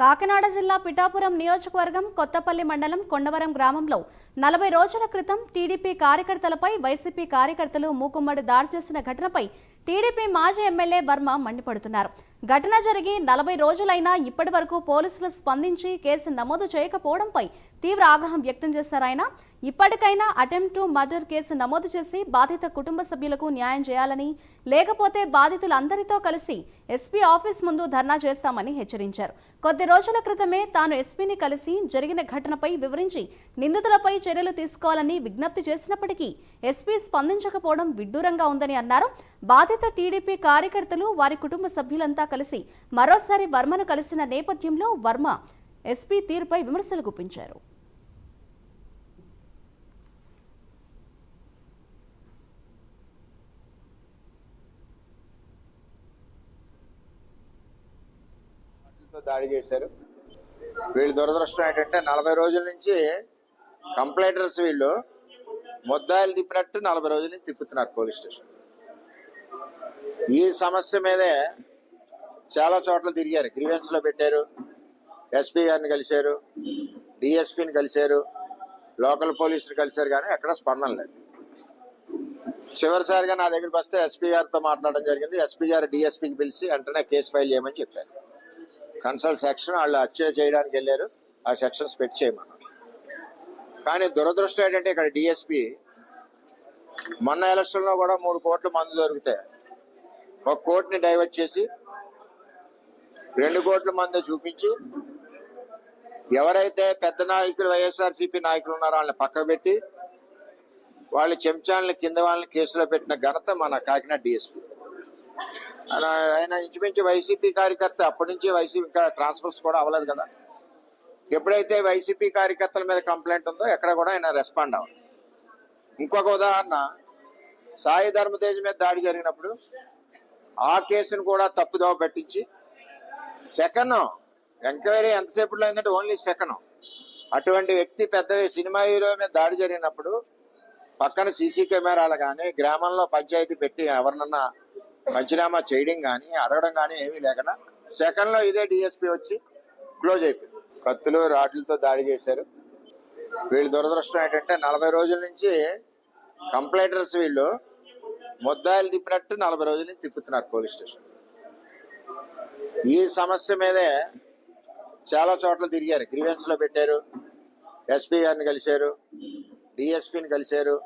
కాకినాడ జిల్లా పిఠాపురం నియోజకవర్గం కొత్తపల్లి మండలం కొండవరం గ్రామంలో నలభై రోజుల క్రితం టీడీపీ కార్యకర్తలపై వైసీపీ కార్యకర్తలు మూకుమ్మడి దాడి చేసిన ఘటనపై టీడీపీ మాజీ ఎమ్మెల్యే వర్మ మండిపడుతున్నారు. ఘటన జరిగి నలభై రోజులైనా ఇప్పటి వరకు పోలీసులు స్పందించి కేసు నమోదు చేయకపోవడంపై తీవ్ర ఆగ్రహం వ్యక్తం చేశారు ఆయన. ఇప్పటికైనా అటెంప్ట్ టు మర్డర్ కేసు నమోదు చేసి బాధిత కుటుంబ సభ్యులకు న్యాయం చేయాలని లేకపోతే బాధితులందరితో కలిసి ఎస్పీ ఆఫీస్ ముందు ధర్నా చేస్తామని హెచ్చరించారు. కొద్ది రోజుల క్రితమే తాను ఎస్పీని కలిసి జరిగిన ఘటనపై వివరించి నిందితులపై చర్యలు తీసుకోవాలని విజ్ఞప్తి చేసినప్పటికీ ఎస్పీ స్పందించకపోవడం విడ్డూరంగా ఉందని అన్నారు. బాధిత టీడీపీ కార్యకర్తలు వారి కుటుంబ సభ్యులంతా కలిసి మరోసారి వర్మను కలిసిన నేపథ్యంలో వర్మ ఎస్పీ తీరుపై విమర్శలు గుప్పించారు. దాడి చేశారు. వీళ్ళు దురదృష్టం ఏంటంటే నలభై రోజుల నుంచి కంప్లైంటర్స్ వీళ్ళు ముద్దాయిలు తిప్పినట్టు నలభై రోజుల నుంచి తిప్పుతున్నారు పోలీస్ స్టేషన్. ఈ సమస్య మీదే చాలా చోట్ల తిరిగారు. గ్రీవెన్స్లో పెట్టారు. ఎస్పీ గారిని కలిశారు. డిఎస్పీని కలిశారు. లోకల్ పోలీసులు కలిశారు కానీ ఎక్కడ స్పందన లేదు. చివరిసారిగా నా దగ్గరికి వస్తే ఎస్పీ గారితో మాట్లాడడం జరిగింది. ఎస్పీ గారు డిఎస్పీకి పిలిచి వెంటనే కేసు ఫైల్ చేయమని చెప్పారు. కన్సల్ట్ సెక్షన్ వాళ్ళు అచ్చే చేయడానికి వెళ్ళారు. ఆ సెక్షన్స్ పెట్టి చేయమన్నారు. కానీ దురదృష్టం ఏంటంటే ఇక్కడ డిఎస్పి మొన్న ఎలక్షన్లో కూడా మూడు కోట్ల మందు దొరికితే ఒక కోటిని డైవర్ట్ చేసి రెండు కోట్ల మంది చూపించి ఎవరైతే పెద్ద నాయకులు వైఎస్ఆర్సీపీ నాయకులు ఉన్నారో వాళ్ళని పక్కకు పెట్టి వాళ్ళు చెంచాలని కింద వాళ్ళని కేసులో పెట్టిన ఘనత మన కాకినాడ డిఎస్పీ ఆయన ఆయన ఇంచుమించు వైసీపీ కార్యకర్త అప్పటి నుంచి వైసీపీ ఇంకా ట్రాన్స్ఫర్స్ కూడా అవ్వలేదు కదా. ఎప్పుడైతే వైసీపీ కార్యకర్తల మీద కంప్లైంట్ ఉందో ఎక్కడ కూడా ఆయన రెస్పాండ్ అవ్వదు ఇంకొక ఉదాహరణ సాయి ధర్మతేజ్ మీద దాడి జరిగినప్పుడు ఆ కేసును కూడా తప్పుదోవ పెట్టించి సెకండ్ ఎంక్వైరీ ఎంతసేపులో అయిందంటే ఓన్లీ సెకండ్ అటువంటి వ్యక్తి పెద్ద సినిమా హీరో మీద దాడి జరిగినప్పుడు పక్కన సీసీ కెమెరాలు కానీ గ్రామంలో పంచాయతీ పెట్టి ఎవరినన్నా పంచనామా చేయడం కానీ అడగడం కానీ ఏమీ లేకుండా సెకండ్లో ఇదే డిఎస్పీ వచ్చి క్లోజ్ అయిపోయింది. కత్తులు రాడ్లతో దాడి చేశారు. వీళ్ళు దురదృష్టం ఏంటంటే నలభై రోజుల నుంచి కంప్లైంటర్స్ వీళ్ళు ముద్దాయిలు తిప్పినట్టు నలభై రోజుల నుంచి తిప్పుతున్నారు పోలీస్ స్టేషన్. ఈ సమస్య మీదే చాలా చోట్ల తిరిగారు. గ్రీవెన్స్లో పెట్టారు. ఎస్పీ గారిని కలిశారు. డిఎస్పీని కలిశారు.